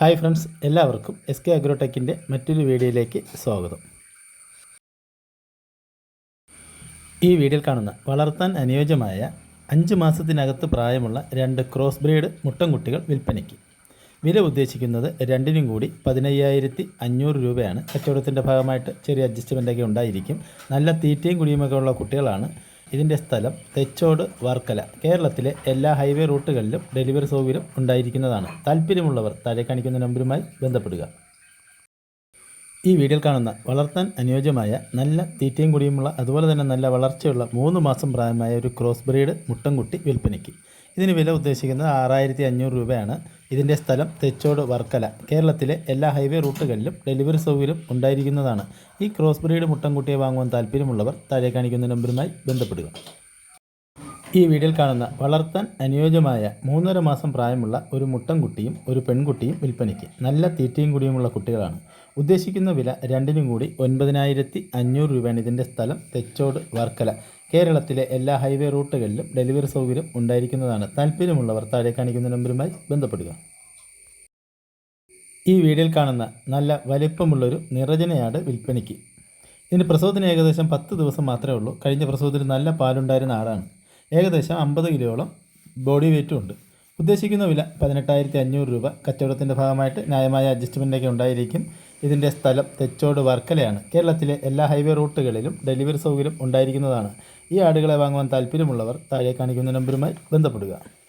Hi friends എല്ലാവർക്കും S K അഗ്രോടെക്കിന്റെ മറ്റൊരു വീഡിയോയിലേക്ക് സ്വാഗതം. ഈ വീഡിയോയിൽ കാണുന്ന വളർത്താൻ അനുയോജ്യമായ അഞ്ച് മാസത്തിനകത്ത് പ്രായമുള്ള രണ്ട് ക്രോസ് ബ്രീഡ് മുട്ടൻകുട്ടികൾ വിൽപ്പനയ്ക്ക്. വില ഉദ്ദേശിക്കുന്നത് രണ്ടിനും കൂടി പതിനയ്യായിരത്തി അഞ്ഞൂറ് രൂപയാണ്. കച്ചവടത്തിന്റെ ഭാഗമായിട്ട് ചെറിയ അഡ്ജസ്റ്റ്മെന്റൊക്കെ ഉണ്ടായിരിക്കും. നല്ല തീറ്റയും കുടിയുമൊക്കെ ഉള്ള കുട്ടികളാണ് ഇതിന്റെ സ്ഥലം തെച്ചോട് വർക്കല. കേരളത്തിലെ എല്ലാ ഹൈവേ റൂട്ടുകളിലും ഡെലിവറി സൗകര്യം ഉണ്ടായിരിക്കുന്നതാണ്. താല്പര്യമുള്ളവർ താഴെ കാണിക്കുന്ന നമ്പരുമായി ബന്ധപ്പെടുക. ഈ വീഡിയോയിൽ കാണുന്ന വളർത്താൻ അനുയോജ്യമായ നല്ല തീറ്റയും കുടിയുമുള്ള അതുപോലെ തന്നെ നല്ല വളർച്ചയുള്ള മൂന്ന് മാസം പ്രായമായ ഒരു ക്രോസ് ബ്രീഡ് മുട്ടൻകുട്ടി വിൽപ്പനയ്ക്ക്. ഇതിന് വില ഉദ്ദേശിക്കുന്നത് ആറായിരത്തി അഞ്ഞൂറ് രൂപയാണ്. ഇതിന്റെ സ്ഥലം തെച്ചോട് വർക്കല. കേരളത്തിലെ എല്ലാ ഹൈവേ റൂട്ടുകളിലും ഡെലിവറി സൗകര്യം ഉണ്ടായിരിക്കുന്നതാണ്. ഈ ക്രോസ് ബ്രീഡ് മുട്ടൻകുട്ടിയെ വാങ്ങുവാൻ താല്പര്യമുള്ളവർ താഴെ കാണിക്കുന്ന നമ്പറുമായി ബന്ധപ്പെടുക. ഈ വീഡിയോയിൽ കാണുന്ന വളർത്താൻ അനുയോജ്യമായ മൂന്നര മാസം പ്രായമുള്ള ഒരു മുട്ടൻകുട്ടിയും ഒരു പെൺകുട്ടിയും വിൽപ്പനയ്ക്ക് നല്ല തീറ്റയും കുടിയുമുള്ള കുട്ടികളാണ്. ഉദ്ദേശിക്കുന്ന വില രണ്ടിനും കൂടി ഒൻപതിനായിരത്തി അഞ്ഞൂറ് രൂപയാണ്. ഇതിന്റെ സ്ഥലം തെച്ചോട് വർക്കല. കേരളത്തിലെ എല്ലാ ഹൈവേ റൂട്ടുകളിലും ഡെലിവറി സൗകര്യം ഉണ്ടായിരിക്കുന്നതാണ്. താല്പര്യമുള്ളവർ താഴെ കാണിക്കുന്ന നമ്പറുമായി ബന്ധപ്പെടുക. ഈ വീഡിയോയിൽ കാണുന്ന നല്ല വലിപ്പമുള്ളൊരു നിറജനയാട് വിൽപ്പനയ്ക്ക്. ഇതിന് പ്രസവത്തിന് ഏകദേശം പത്ത് ദിവസം മാത്രമേ ഉള്ളൂ. കഴിഞ്ഞ പ്രസവത്തിൽ നല്ല പാലുണ്ടായിരുന്ന ആടാണ് ഏകദേശം അമ്പത് കിലോയോളം ബോഡി വെയ്റ്റും ഉണ്ട്. ഉദ്ദേശിക്കുന്ന വില പതിനെട്ടായിരത്തി അഞ്ഞൂറ് രൂപ. കച്ചവടത്തിന്റെ ഭാഗമായിട്ട് ന്യായമായ അഡ്ജസ്റ്റ്മെന്റൊക്കെ ഉണ്ടായിരിക്കും. ഇതിന്റെ സ്ഥലം തെച്ചോട് വർക്കലയാണ്. കേരളത്തിലെ എല്ലാ ഹൈവേ റൂട്ടുകളിലും ഡെലിവറി സൗകര്യം ഉണ്ടായിരിക്കുന്നതാണ്. ഈ ആടുകളെ വാങ്ങുവാൻ താല്പര്യമുള്ളവർ താഴെ കാണിക്കുന്ന നമ്പറുമായി ബന്ധപ്പെടുക.